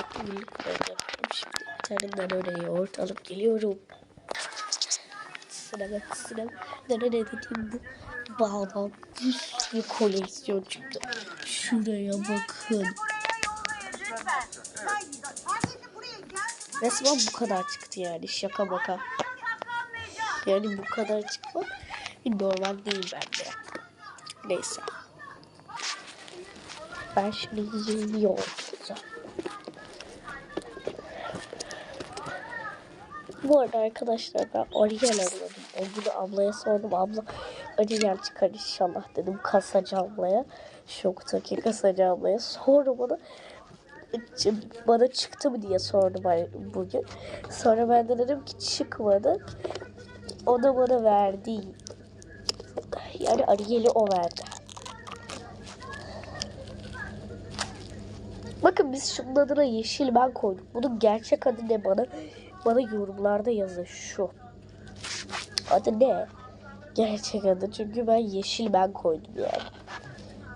bekle birlik kuracağım. Şimdi tane oraya yoğurt alıp geliyorum. Sıra bak sıra. Nane dediğim bu bağdan bir koleksiyon çıktı. Şuraya bakın. Resmen bu kadar çıktı yani şaka baka. Yani bu kadar çıkmak normal değil bence. Neyse. Ben şimdi yeni yoğurt bulacağım. Bu arada arkadaşlar ben Ariel arıyordum. O bunu ablaya sordum. Abla Ariel çıkar inşallah dedim kasacı ablaya. Şoktaki kasacı ablaya. Sonra bana bana çıktı mı diye sordum bugün. Sonra ben de dedim ki çıkmadı. O da bana verdi. Yani Ariel'i o verdi. Bakın biz şunun adına yeşil ben koyduk. Bunun gerçek adı ne bana? Bana yorumlarda yazın şu. Adı ne? Gerçek adı çünkü ben yeşil ben koydum yani.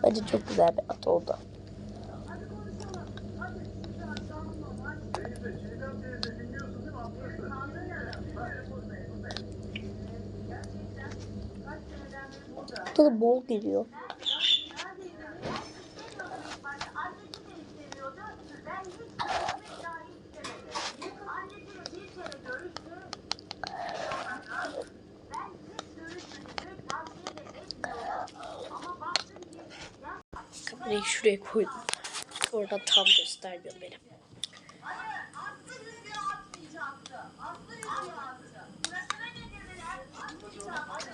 Bence çok güzel bir ad oldu. Da bol geliyor. Kamerayı şuraya koydum. Oradan tam göstermiyor benim.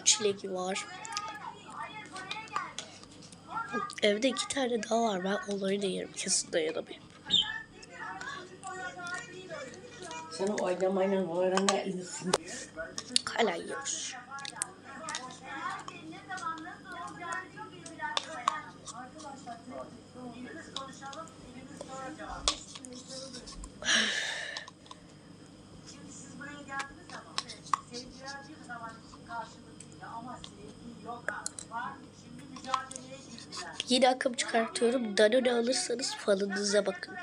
Çileki var. Evde iki tane daha var. Ben onları da yerim. Kesin dayanamayayım. Sen oynamayla bu arada iyisin. Hala yiyoruz. Yeni akım çıkartıyorum. Danone alırsanız falınıza bakın.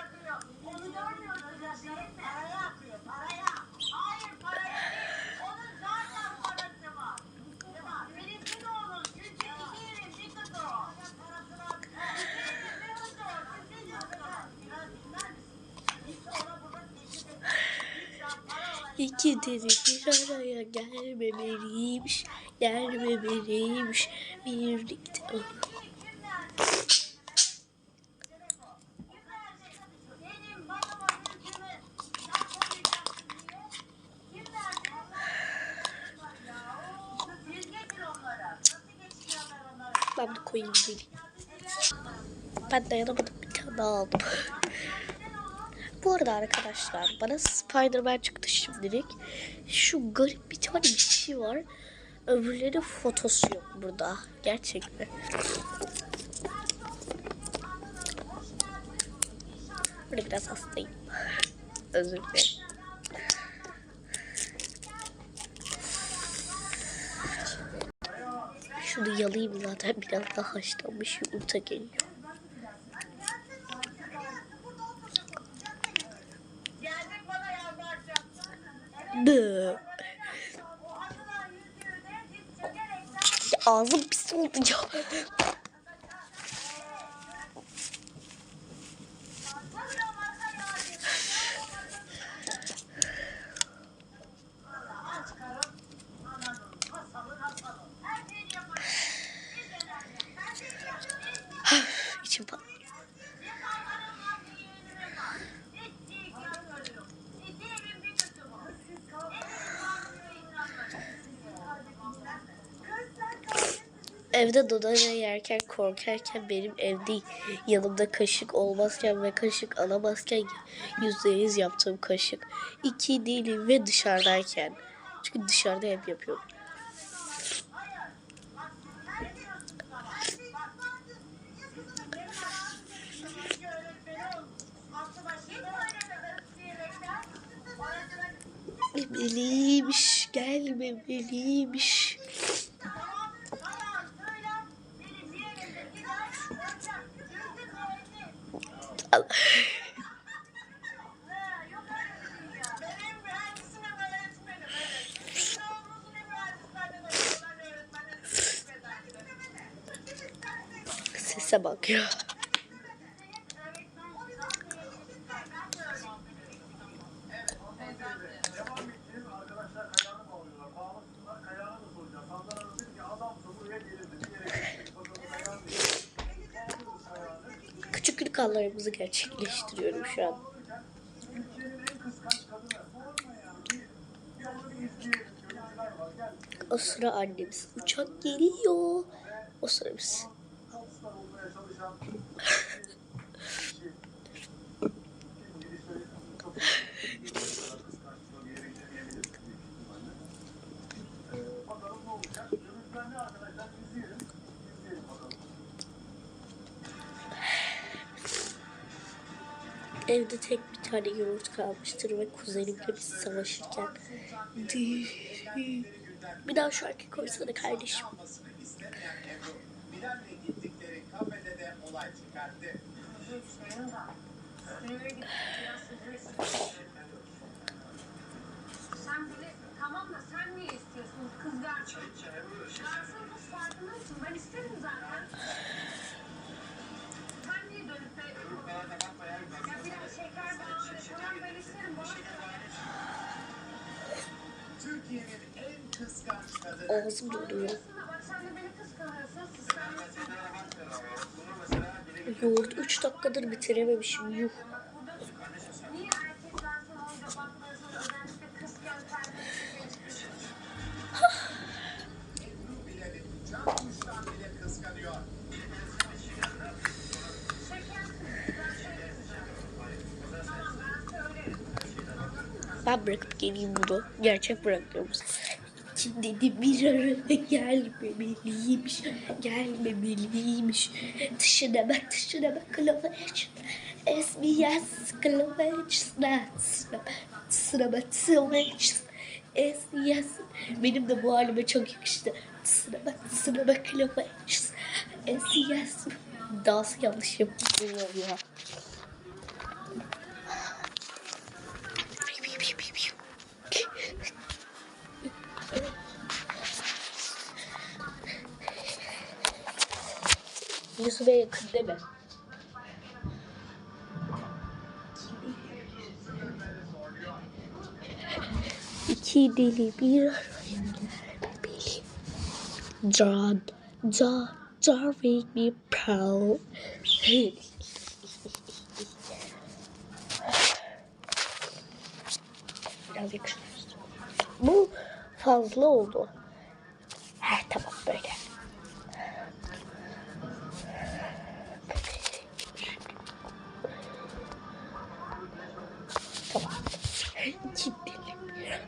İki deli bir araya gelmemeliymiş, gelmemeliymiş birlikte. Ben de koyayım dedim. Ben dayanamadım bir tane daha aldım. Bu arada arkadaşlar bana Spider-Man çıktı şimdilik. Şu garip bir tane bir şey var. Öbürleri fotosu yok burada. Gerçekten. Böyle biraz hastayım. Özür dilerim. Şunu yalayayım zaten biraz daha haşlanmış yumurta geliyor. Bı. Ağzım pis oldu ya. Evde dodana yerken korkarken benim evde yanımda kaşık olmazken ve kaşık alamazken yüzde yüz yaptığım kaşık. iki değilim ve dışarıdayken. Çünkü dışarıda hep yapıyorum. Gelmemeliymiş, gelmemeliymiş. gerizekalı. Sese bak ya. Anlarımızı gerçekleştiriyorum şu an. O sıra annemiz uçak geliyor. O sıra biz. Evde tek bir tane yoğurt kalmıştır ve kuzenimle biz savaşırken bir daha şarkı koysana kardeşim. almasını istemeyen Ebru, Bilal'le gittikleri kafede de olay çıkarttı. Sen bile tamam da sen niye istiyorsun kızlar? Garson Ağzım doluyor. Yoğurt 3 dakikadır bitirememişim. Yuh. Ben bırakıp geleyim bunu. Gerçek bırakıyorum. Şimdi de bir araba gelmemeliymiş. Gelmemeliymiş. Dışına bak dışına bak kılıç. Esmiyas kılıç. Dışına bak kılıç. Esmiyas. Benim de bu halime çok yakıştı. Dışına bak dışına bak kılıç. Esmiyas. Dans yanlış yapıyorum ya. Yüzüme yakın deme. İki deli bir araya gelmeli. Can, can, can make me proud. Biraz. Bu fazla oldu.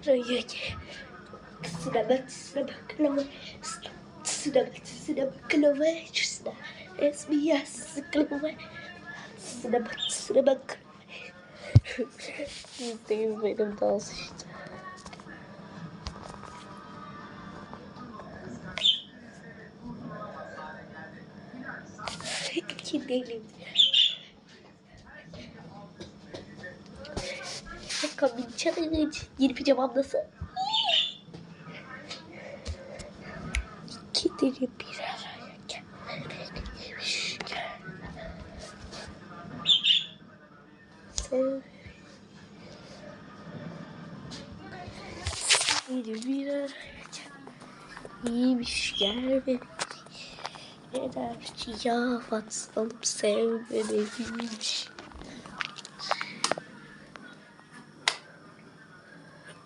Raya gel. Sıra bak, sıra bak, lava. Sıra bak, sıra bak, lava. Sıra. Esmiya, sıra bak. Sıra bak, sıra bak. Yüzde yüz benim dans işte. Gidelim. Kabin challenge. Yeni pijamam nasıl? Gidelim bir araya. Sev. Gidelim bir araya gel. İyiymiş gelmeli. Enerji ya Watson sevmeliymiş.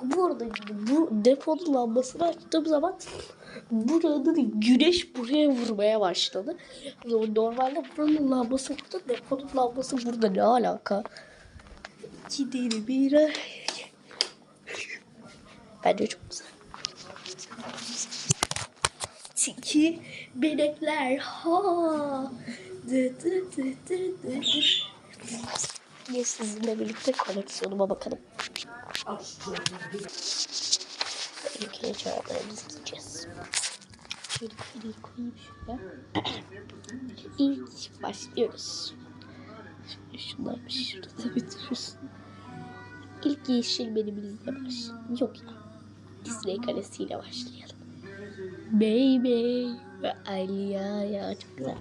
Bu arada bu deponun lambasını açtığım zaman buranın güneş buraya vurmaya başladı. Normalde buranın lambası burada, deponun lambası burada ne alaka? Gidelim bir araya. Bence çok güzel. Tiki benekler ha. Dı dı dı dı dı. Yine sizinle birlikte koleksiyonuma bakalım. İlkine çağrılarımızı gideceğiz. Şöyle kırıyı koyayım şuraya. İlk başlıyoruz. Şimdi şunlar şurada bitiririz. İlk yeşil benim elimle başlayalım. Yok ya. Disney kalesiyle başlayalım. Baby ve Aliya ya çok güzel.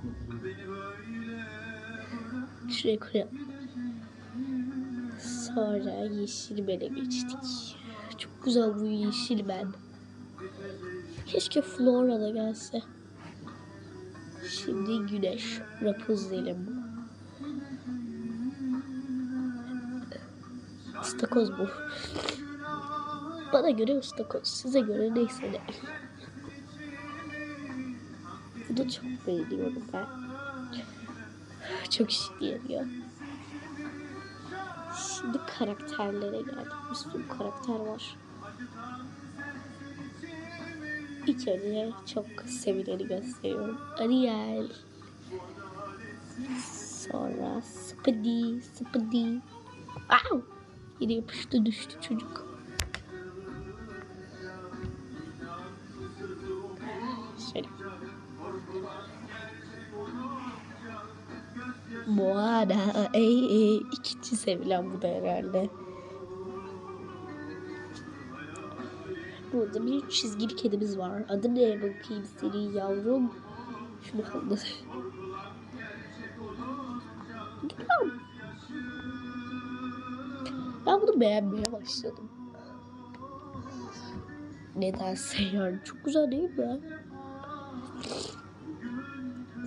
Şuraya koyalım. Sonra yeşil bele geçtik. Çok güzel bu yeşil ben. Keşke Flora da gelse. Şimdi güneş. Rapunzel'im. Istakoz bu. Bana göre ıstakoz. Size göre neyse de. Bunu çok beğeniyorum ben. Çok şık geliyor. Şimdi karakterlere geldik. Bir sürü karakter var. İlk önce çok sevileni gösteriyorum. Ariel. Sonra Spidey, Spidey. Au! Yine yapıştı düştü çocuk. Moana. Ey, ey. İkinci sevilen bu da herhalde. Burada bir çizgili kedimiz var. Adı ne bakayım senin yavrum? Şunu kaldı. Ben bunu beğenmeye başladım. Nedense yani çok güzel değil mi?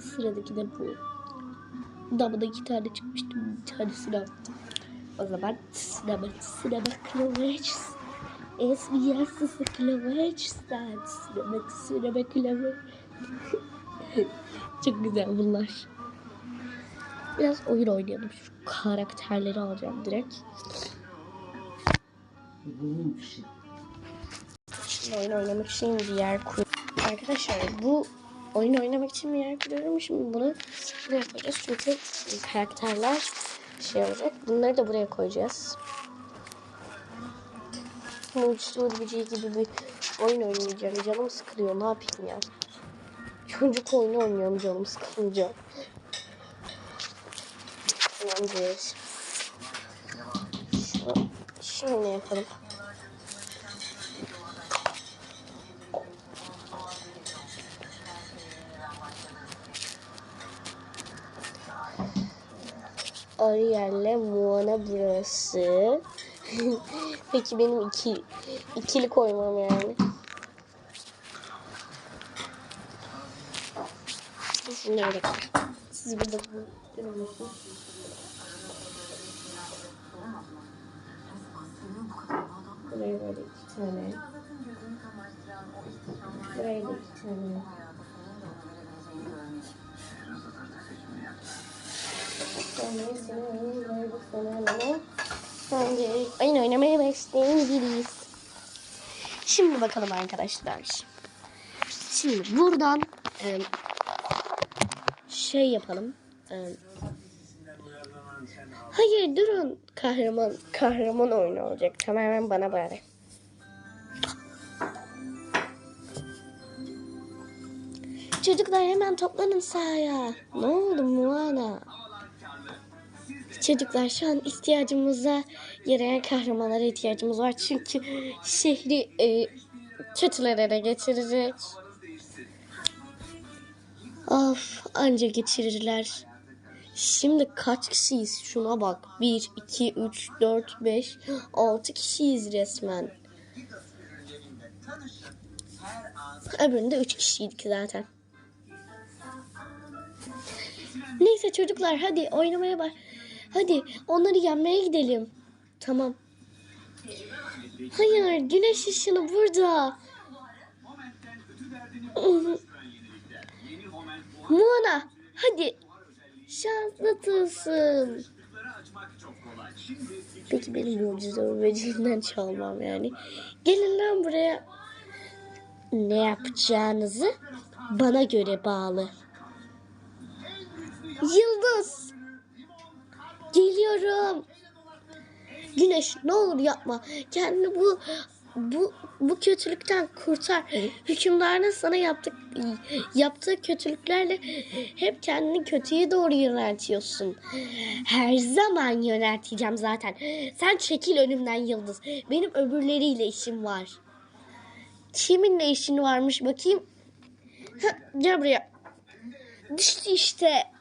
Sıradaki de bu. Damada iki tane çıkmıştı. Bir tanesini attım. O zaman sinema, sinema. Esmi yassısı kılavuç. Sen sinema, sinema kılavuç. Çok güzel bunlar. Biraz oyun oynayalım. Şu karakterleri alacağım direkt. Şimdi oyun oynamak için bir yer kur. Arkadaşlar bu oyun oynamak için bir yer kuruyorum. Şimdi bunu buraya koyacağız. Çünkü karakterler şey olacak. Bunları da buraya koyacağız. Mucize Ulvici gibi bir oyun oynayacağım. Canım sıkılıyor. Ne yapayım ya? Çocuk oyunu oynuyorum canım sıkılınca. Tamamdır. Şöyle yapalım. Ariel'le Moana burası. Peki benim iki, ikili koymam yani. Öyle Siz burada. Buraya böyle iki tane. Buraya da iki tane. Oyun oynamaya başlayabiliriz. Şimdi bakalım arkadaşlar. Şimdi buradan şey yapalım. Hayır durun. Kahraman kahraman oyunu olacak. Tamamen bana bari. Çocuklar hemen toplanın sahaya. Ne oldu Moana? Çocuklar şu an ihtiyacımıza yarayan kahramanlara ihtiyacımız var. Çünkü şehri e, kötüler ele geçirecek. Of anca geçirirler. Şimdi kaç kişiyiz? Şuna bak. 1, 2, 3, 4, 5, 6 kişiyiz resmen. Öbüründe 3 kişiydik zaten. Neyse çocuklar hadi oynamaya bak. Hadi onları yenmeye gidelim. Tamam. Hayır güneş ışını burada. Mona hadi şanslısın. Peki benim mucize öğrenciliğinden çalmam yani. Gelin lan buraya. Ne yapacağınızı bana göre bağlı. Yıldız. Geliyorum. Güneş ne olur yapma. Kendini bu bu bu kötülükten kurtar. Hükümdarın sana yaptık yaptığı kötülüklerle hep kendini kötüye doğru yöneltiyorsun. Her zaman yönelteceğim zaten. Sen çekil önümden yıldız. Benim öbürleriyle işim var. Kiminle işin varmış bakayım. Hah, gel buraya. Düştü işte.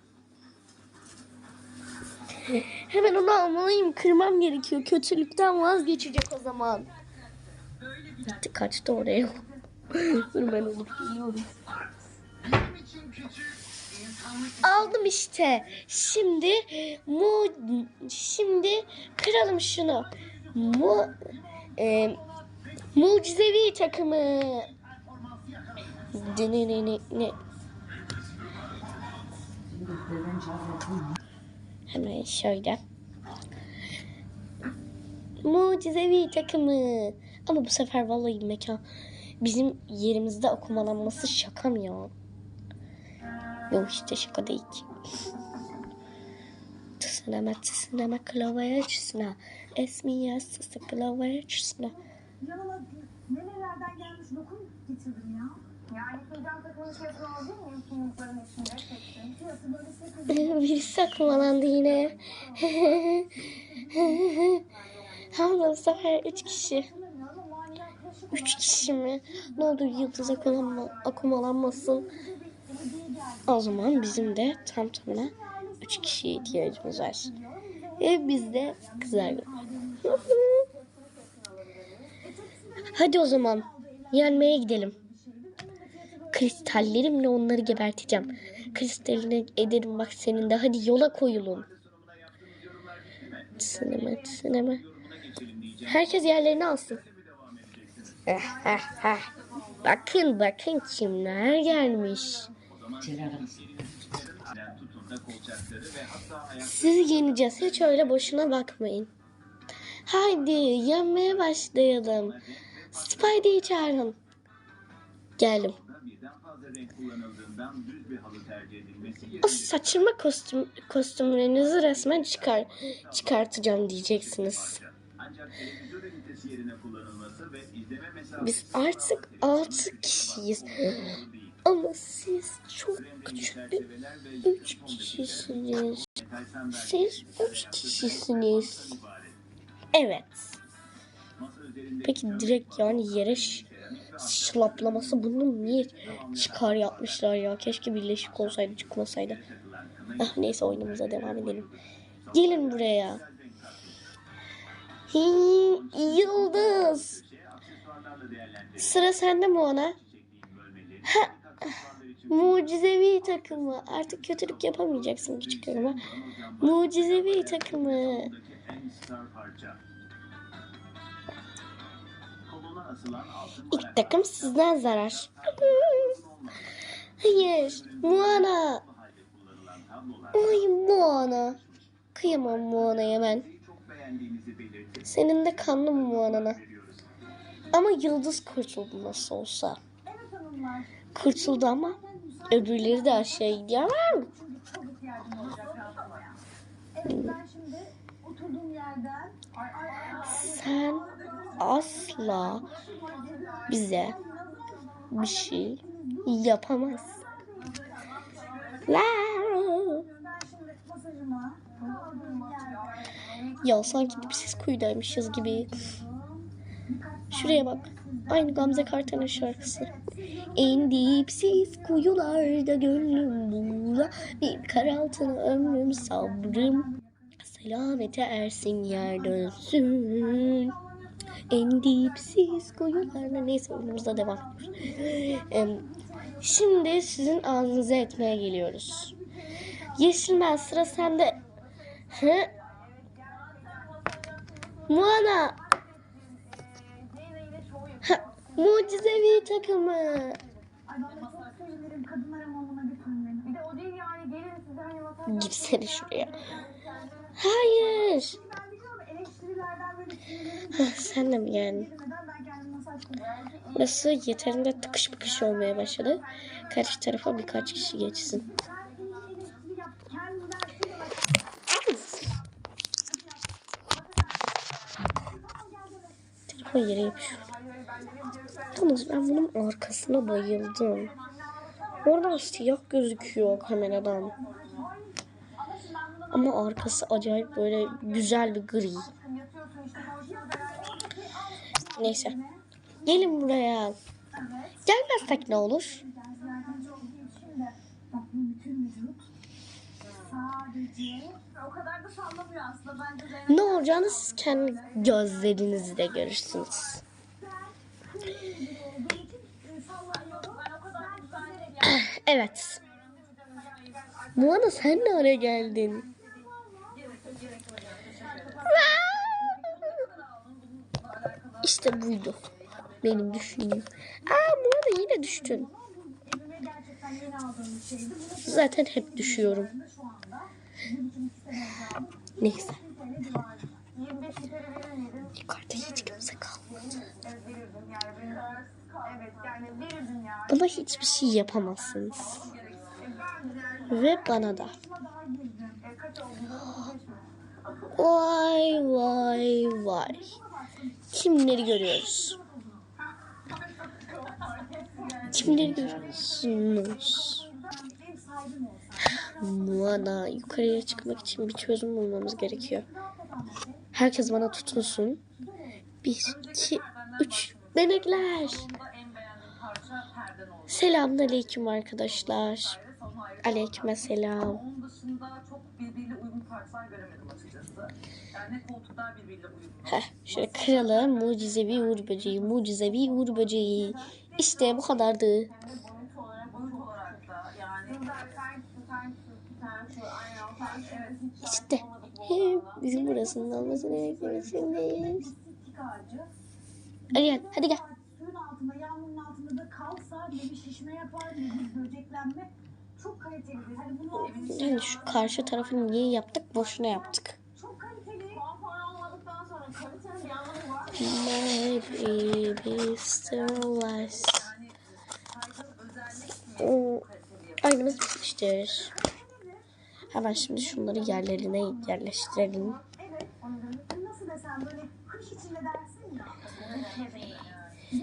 Hemen onu almalıyım. Kırmam gerekiyor. Kötülükten vazgeçecek o zaman. Gitti kaçtı oraya. Dur ben alıp geliyorum. Aldım işte. Şimdi mu şimdi kıralım şunu. Mu e, mucizevi takımı. Ne ne ne ne. Hemen şöyle. Mucizevi takımı. Ama bu sefer vallahi mekan bizim yerimizde okumalanması şaka mı ya? Yok işte şaka değil ki. Tısınama tısınama kılavayacısına. Esmiye sısı kılavayacısına. Yanıma nerelerden gelmiş lokum getirdim ya. Birisi akıllandı yine. Ama bu sefer üç kişi. Üç kişi mi? Ne olur yıldız akumalanma, akumalanmasın. O zaman bizim de tam tamına üç kişiye ihtiyacımız var. Ve biz de kızlar yok. Hadi o zaman yenmeye gidelim. Kristallerimle onları geberteceğim. Kristalini ederim bak senin de. Hadi yola koyulun. Sinema, sinema. Herkes yerlerini alsın. Eh, eh, eh. Bakın bakın kimler gelmiş. Sizi yeneceğiz. Hiç öyle boşuna bakmayın. Haydi yenmeye başlayalım. Spidey'i çağırın. Geldim. Birden fazla renk kullanıldığından düz bir halı tercih edilmesi O saçma kostüm, kostümlerinizi resmen çıkar çıkartacağım diyeceksiniz. Biz artık altı kişiyiz. Ama siz çok küçük bir üç kişisiniz. Siz üç kişisiniz. Evet. Peki direkt yani yere şlaplaması bunu niye çıkar yapmışlar ya? Keşke birleşik olsaydı çıkmasaydı. Ah, neyse oyunumuza devam edelim. Gelin buraya. Hi, yıldız. Sıra sende mi ona? Ha, mucizevi takımı. Artık kötülük yapamayacaksın küçük ama. Mucizevi takımı. İlk takım sizden zarar. Hayır. Moana. Ay Moana. Kıyamam Moana'ya ben. Senin de kanlı mı Moana'na? Ama yıldız kurtuldu nasıl olsa. Kurtuldu ama öbürleri de aşağı gidiyor. Sen asla bize bir şey yerden Ya sanki dipsiz kuyudaymışız gibi. Şuraya bak. Aynı Gamze Kartan'ın şarkısı. En dipsiz kuyularda gönlüm buğra. Bir kar altına ömrüm sabrım. Selamete ersin yer dönsün. En dipsiz kuyularda. Neyse oyunumuza devam ediyoruz. Şimdi sizin ağzınıza etmeye geliyoruz. Yeşilmen sıra sende. Hı? Moana. Ha, mucizevi takımı. Girsene şuraya. Hayır. Sen de mi geldin? Burası yeterince tıkış bıkış olmaya başladı. Karşı tarafa birkaç kişi geçsin. Telefon yere yapışıyor. Yalnız ben bunun arkasına bayıldım. Oradan siyah gözüküyor kameradan. Ama arkası acayip böyle güzel bir gri. Yatıyorsun işte boşuna beraber. Neyse. Gelin buraya. Gelmezsek ne olur? Ne olacağını siz kendi gözlerinizle görürsünüz. Evet. Muana sen ne ara geldin? İşte buydu. Benim düşündüğüm. Aa Muana yine düştün. Zaten hep düşüyorum. Neyse. Bir sene civarında. 25 litre verir miydin? Yukarıda hiç kimse kalmadı. Bana hiçbir şey yapamazsınız. Ve bana da. yaşıma daha girdim. Kaç oldu? 35 mi? Vay vay vay. Kimleri görüyoruz? Kimleri görüyorsunuz? Muana yukarıya çıkmak için bir çözüm bulmamız gerekiyor. Herkes bana tutunsun. Bir, iki, üç. Benekler. Selamünaleyküm arkadaşlar. Aleyküm selam. Heh, şöyle kıralım. Mucizevi uğur böceği. Mucizevi uğur böceği. İşte bu kadardı. Boyut olarak, boyut olarak da yani İşte bizim burasının olmasını beklemesindeyiz. Hadi gel, hadi gel. Suyun altında, yağmurun altında da kalsa bir şişme yapar bir böceklenme. Çok kalitelidir. Hani bunu Yani şu karşı tarafı niye yaptık? Boşuna yaptık. çok kaliteli. Konfor olmadıktan sonra kalitenin bir baby still özellikle Hmm, Aynımız bitmiştir. Hemen şimdi şunları yerlerine yerleştirelim.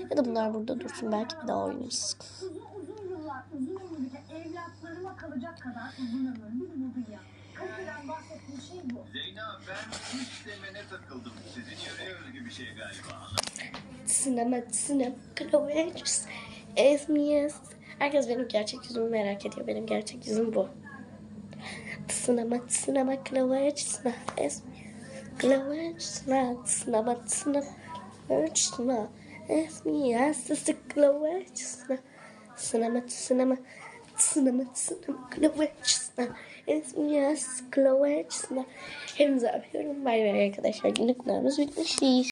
Ya. Da bunlar burada dursun. Belki bir daha oynarız. Uzun yıllar, uzun ömürlü evlatlarıma kalacak kadar uzun ömürlü bir Kaliteden bahsettiğim şey bu. Zeyna ben hiç demene takıldım. Sizin yöreye özgü bir şey galiba. Sinema, sinema, klavyeçiz. Esmiyes. Herkes benim gerçek yüzümü merak ediyor. Benim gerçek yüzüm bu. Sinema, sinema, klavyeçiz. Esmiyes. Klavyeçiz. Sinema, sinema, klavyeçiz. Esmiyes. Klavyeçiz. Sinema, sinema, sinema, sinema, klavyeçiz. Esmiyes. Klavyeçiz. Hepinize öpüyorum. Bay bay arkadaşlar. Günlük bitmişiz.